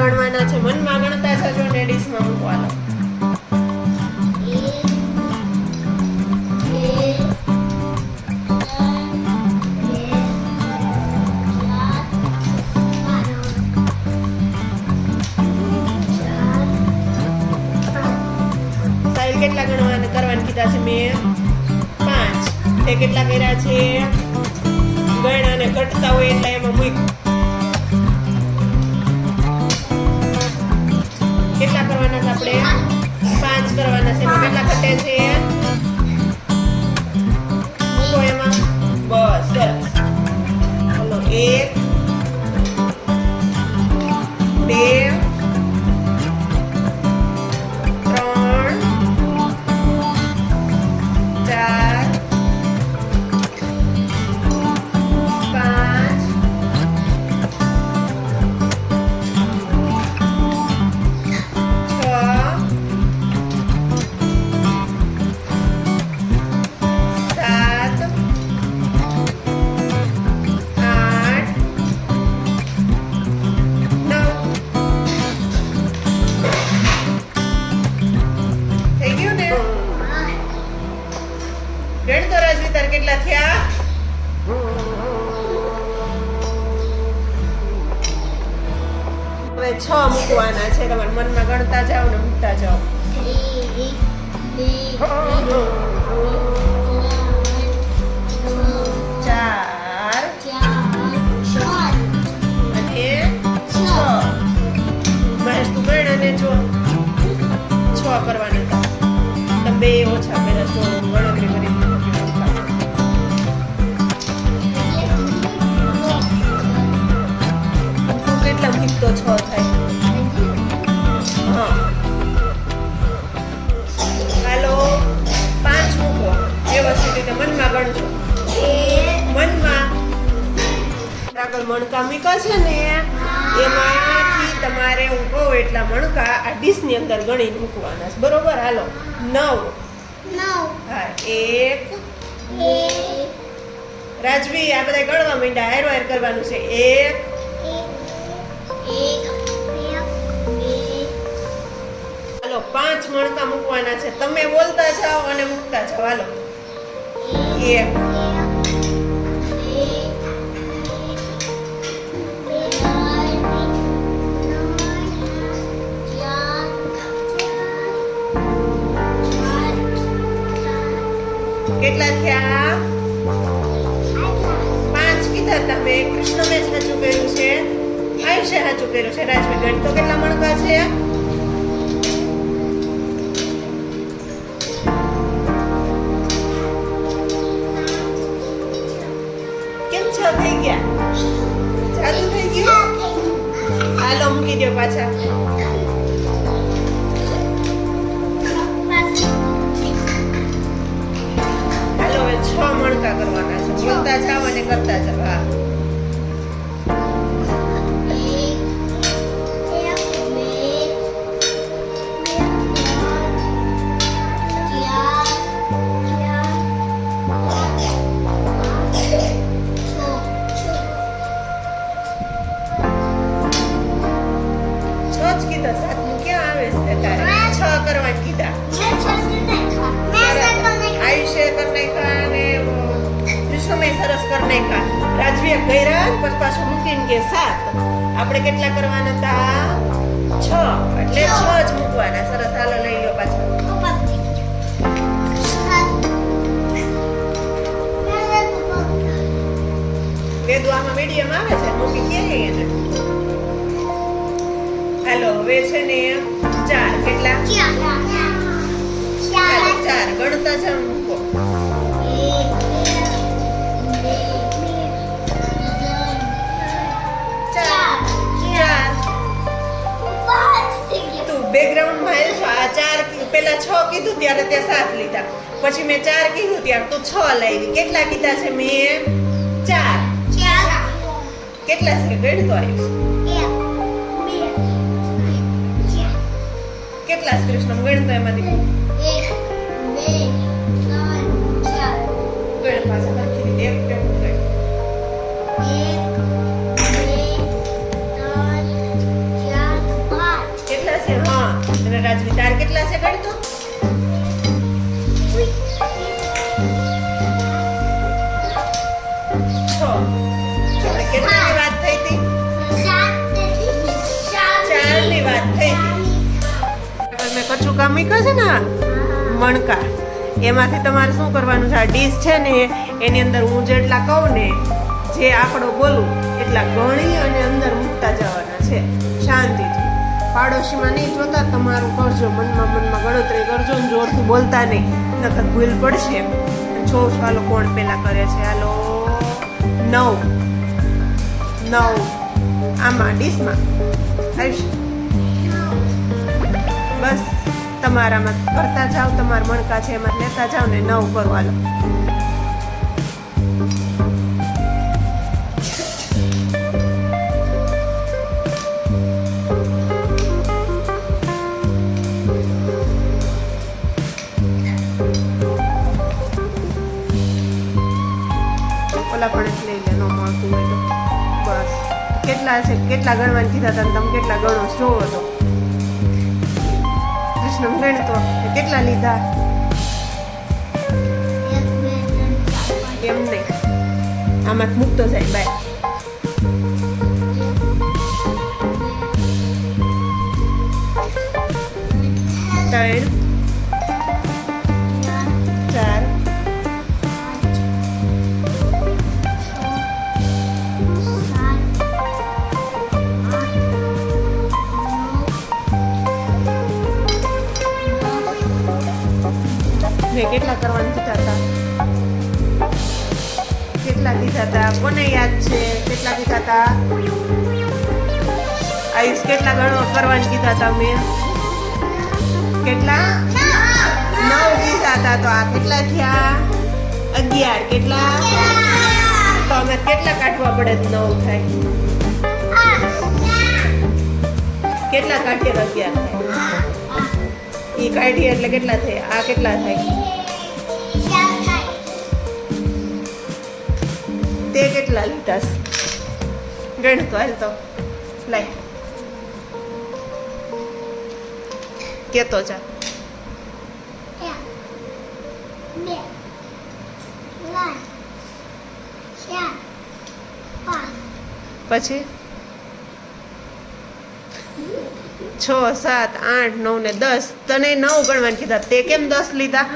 ગણવાના છે. મનમાં ગણતા જજો ને ડીશમાં મૂકવાનો. કેટલા ગણવાના કરવાના કીધા છે મેં પાંચ. તે કેટલા કર્યા છે? ગણ અને ઘટતા હોય એટલે એમાં મૂક. આપણે પાંચ કરવાના છે. કેટલા ઘટે છે હવે છ મૂકવાના છે. તમારા મનમાં ગણતા જાઓ ને મૂકતા જાઓ. ચાર. અને તું ગણ જો. છ કરવાના તમે બે ઓછા પેલા જો ગણતરી કરી તું છ? મણકા છે ને એમાંથી તમારે હું કહું એટલા મણકા આ ડીશની અંદર ગણી મૂકવાના છે. બરોબર? હાલો. નવ. હા એક. રાજવી આ બધા ગણવા માંડ્યા. હેર વાયર કરવાનું છે. એક હાલો પાંચ મણકા મૂકવાના છે. તમે બોલતા જાઓ અને મૂકતા જાઓ. હાલો. એક. કેટલા થયા પાંચ કીધા તમે. કૃષ્ણ મેં સાચું કર્યું છે. આયુષ્ય સાચું કર્યું છે ગણ તો કેટલા મણકા છે? કેમ છ? થઈ ગયા? ચાલુ થઈ ગયું? હાલો, મૂકી દો પાછા. કરવાના છે. બોલતા જાવ અને કરતા હા. કરી નાખ્યા. રાજવીએ કર્યા પછી પાછું મૂકીને કે સાત. આપણે કેટલા કરવાના હતા? છ. એટલે છ જ મૂકવાના. સરસ. હાલો, લઈ લો પાછો. વેદુ આમાં મીડિયમ આવે છે? મૂકી ક્યાં એને? હાલો, હવે છે ને ચાર. કેટલા? ચાર. ગણતા જાઓ પેલા છ કીધું ત્યારે તે સાત લીધા. પછી મેં ચાર કીધું ત્યારે તું છ લાવી. કેટલા કીધા છે મેં? ચાર. કેટલા છે? ગણતો આવ્યું કેટલા છે કૃષ્ણ? ગણતો એમાંથી. ગણ પાછા લખી દીધી. એક છ? આપણે કેટલાની વાત થઈ હતી? ચારની વાત થઈ હતી. મેં કચ્છું કામ મૂક્યું છે ને મણકા. એમાંથી તમારે શું કરવાનું છે? આ ડીશ છે ને, એની અંદર હું જેટલા કહું ને, જે આંકડો બોલું, એટલા ગણી અને અંદર મૂકતા જવાના છે. શાંતિથી. પાડોશીમાં નહીં જોતા, તમારું કરજો, મનમાં મનમાં ગણતરી કરજો ને જોરથી બોલતા નહીં. નકર ભૂલ પડશે છો ચાલો કોણ પહેલાં કરે છે? હાલો. નવ નવ આમાં ડીશમાં આવીશ બસ, તમારામાં કરતા જાઓ, તમારા મણકા છે, એમાં લેતા જાઓ ને નવ કરો હાલો ઓલા પણ જ લઈ લે ન મળતું હોય તો બસ કેટલા છે કેટલા ગણવાનું કીધા હતા ને તમે કેટલા ગણો છો જોવો તો કૃષ્ણ ગણતો એ કેટલા લીધા એમ નહીં આમાં મૂકતો જાય બાય ત્રણ કેટલા કરવાનું કીધા હતા કેટલા કીધા હતા કોને યાદ છે? કેટલા કીધા હતા આયુષ, કેટલા ગણવા કરવાનું કીધા હતા મેં કેટલા? નવ કીધા હતા તો આ કેટલા થયા? અગિયાર. કેટલા? તો અમે કેટલા કાઢવા પડે નવ થાય? કેટલા કાઢીએ અગિયાર એ કાઢીએ એટલે કેટલા થાય? આ કેટલા થાય? તે કેટલા લીધા છે? ગણ હાલ તો. લાય. કેતો જા. પછી? છ સાત આઠ નવ ને દસ. તને નવ ગણવાનું કીધા. તે કેમ દસ લીધા?